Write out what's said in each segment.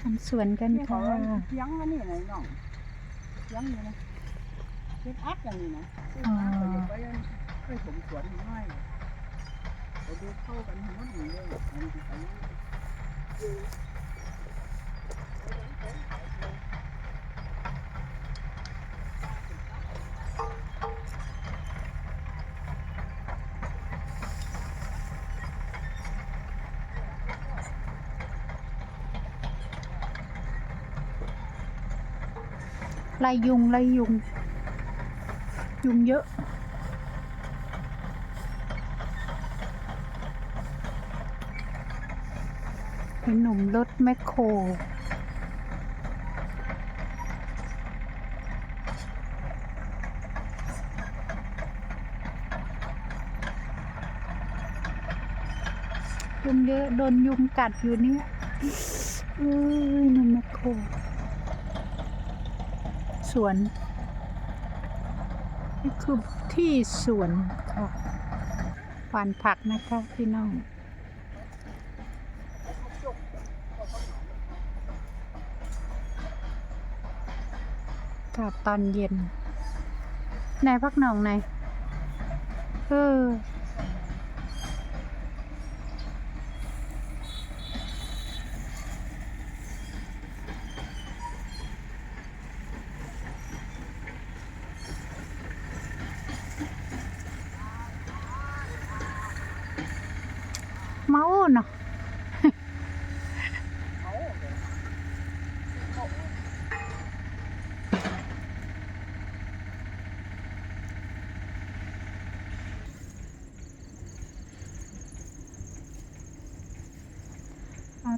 ทำสวนกันค่ะเสียงมันนี่ไหนน้องเสียงอยู่นะเลี้ยงอักอย่างนี้นะอ๋อเขาเลี้ยงไว้เคยผมสวนง่ายเขาดูเข้ากันทั้งหมดอยู่เลย ไล่ยุงไล่ยุง ยุงเยอะ เป็นหนุ่มรถแมคโครยุงเยอะ โดนยุงกัดอยู่เนี่ยเอ้ยหนุ่มแมคโคร วนนี่คือที่สวนค่ะหวานผักนะคะพี่น้องกาดตอนเย็นไหนพักหนองไหนเออ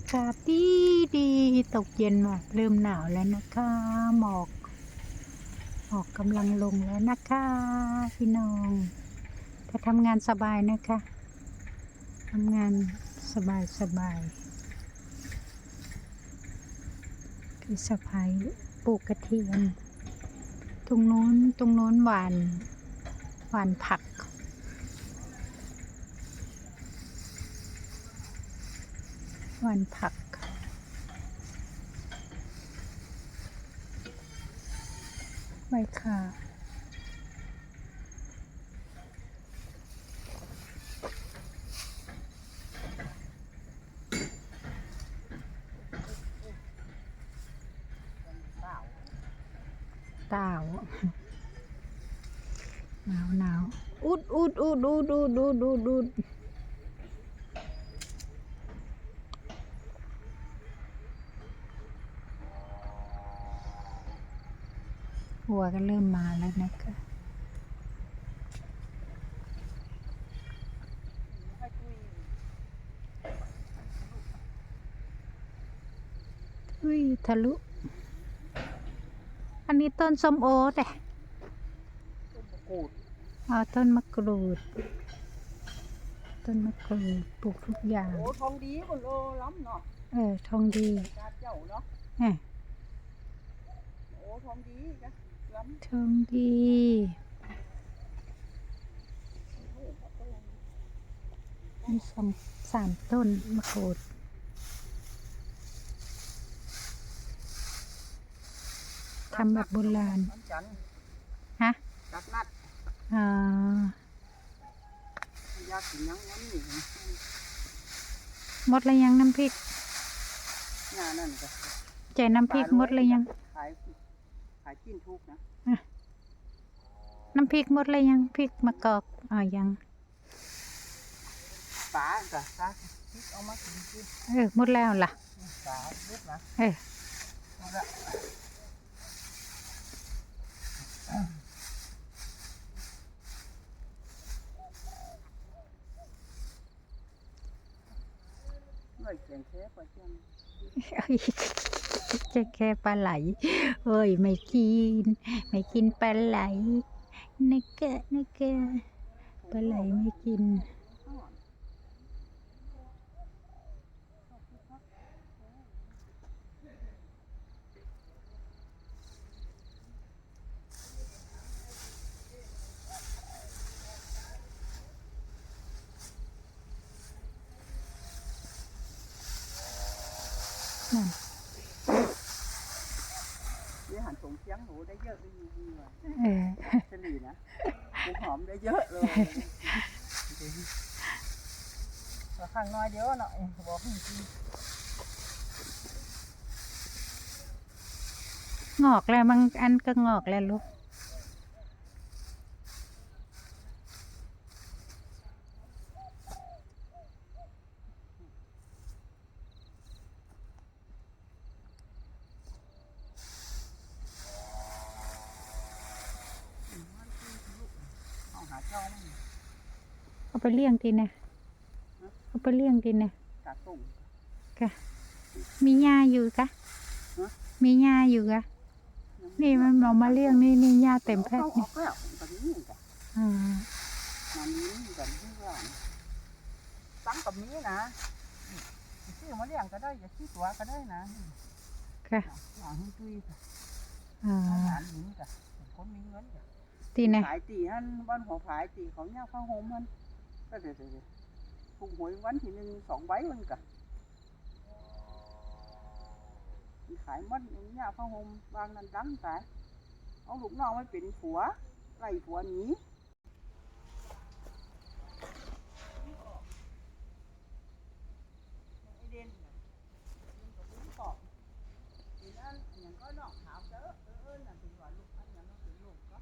ากาศดีดีตกเย็นว่ะเริ่มหนาวแล้วนะคะหมอกหมอกกำลังลงแล้วนะคะพี่น้องจะทำงานสบายนะคะทำงานสบายสบายคือสะพายปลูกกระเทียม ตรงโน้นตรงโน้นหวานหวานผัก วันผัก ใบขาเต่าหนาวหนาวอุดอุดอุดอุดอุดอุดอุด อุดหัวก็เริ่มมาแล้วนะคะ อุ้ยทะลุ อันนี้ต้นส้มโอแต่กูดเอาต้นมะกรูด ต้นมะกรูดปลูกทุกอย่าง โอ้ทองดีคนโลล้ำเนาะ เออ ทองดีกาเจ้าเนาะเอ้ยโอ้ทองดีจ้ะ ล้ำทองดีมีสองสามต้นมะกรูดทำแบบโบราณวันจันทร์ฮะจัดนัดอ่าอยากกินหยังนั้นนี่หมดแล้วยังน้ำพริกงานนั่นจ้ะใจน้ำพริกหมดแล้วยังขายขายกินทุกนะ น้ำพริกหมดแล้วยังพริกมะกอกอ่ายังปลาจ้ะปลาพริกเอามากินกินเออหมดแล้วล่ะปลาลูกนะเออเอาละเฮ้ยเสียงแค่ปลาเจ้า จะแค่ปลาไหล เอ้ย ไม่กิน ไม่กินปลาไหลนึกเกะนึกเกะปลาไหลไม่กิน นั่น พียง หนูได้เยอะเลยอยู่ดีว่ะเออเฉลี่ยนะกูหอมได้เยอะเลยข้างน้อยเดียวหน่อยบอกจริงงอกแล้วบางอันก็งอกแล้วลูก เอาหาเจ้ามั่ง เอา ไปเลี้ยงทีนะเอาไปเลี้ยงทีนะกาตุ่มกะมีหญ้าอยู่กะฮะมีหญ้าอยู่กะนี่มันเอามาเลี้ยงนี่นี่หญ้าเต็มแพทเอาย์อนี่อกแล้วตอนนี้กันอ่ามันนี้กันที่ว่าตั้งกับนี้นะชื่อมาเลี้ยงก็ได้อย่าชื่อตัวก็ได้นะค่ะหาให้ตุยค่ะอ่าอาหารหญิงค่ะคนมีเงินค่ะทีนะขายตีฮันบ้านหัวขายตีเขาเนี่ยข้าวโฮมมัน ก็เดี๋ยวเดี๋ยวถูกหวยวันที่หนึ่งสองใบมันกะขายมัดเนี่ยข้าวโฮมบางนั้นดังตายเอาลูกน้องไม่เป็นผัวไล่ผัวหนีไอ้เด่นน่ะมันก็บ่ตอบทีนั้นอย่างก็นอกถามเด้อเออเออนั่นเป็นว่าลูกอันนั้นเป็นลูกก็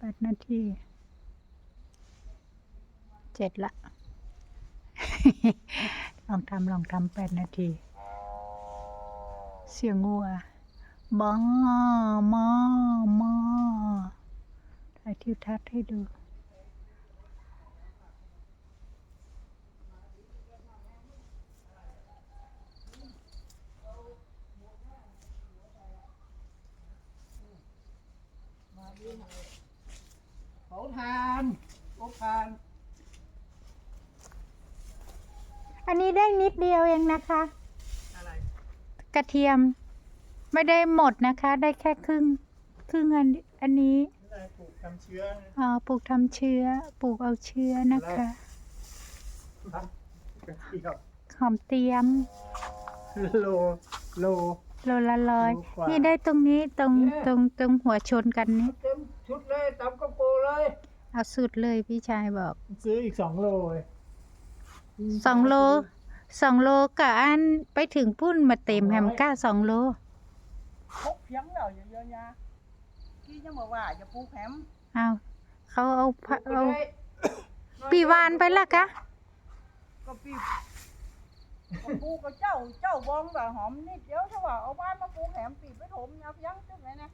แป ดนาที เจ็ดละ ลองทำลองทำแปดนาที เสียงงัวบ้ามอมอถ่ายทิวทัศน์ให้ดู เขาทานก็ทานอันนี้ได้นิดเดียวเองนะคะ อะไร กระเทียม ไม่ได้หมดนะคะ ได้แค่ครึ่งครึ่งอันอันนี้อะไรปลูกทำเชื้ออ่าปลูกทำเชื้อ ปลูกเอาเชื้อนะคะ ครับกระเทียมหอมเตียม โลโล โลละร้อยโลกว่านี่ได้ตรงนี้ตรงเนี่ยตรงตรงหัวชนกันนี้เต็ม ชุดเลยตำกระโปรงเลยเอาสุดเลยพี่ชายบอกซื้ออีกสองโลเลยสองโลสองโลกับอันไปถึงพุ่นมาเต็มแฮมก้าสองโลพกเพียงแล้วอย่าเยอะยาพี่จะมาว่าจะปลูกแฮมเอาเขาเอาพะเอาปีวานไปละกะก็พี่ก็ปลูกกับเจ้าเจ้าบองแบบหอมนิดเดียวใช่ป่ะเอาบ้านมาปลูกแฮมปีไปถมยาเพียงจุดไหนนะ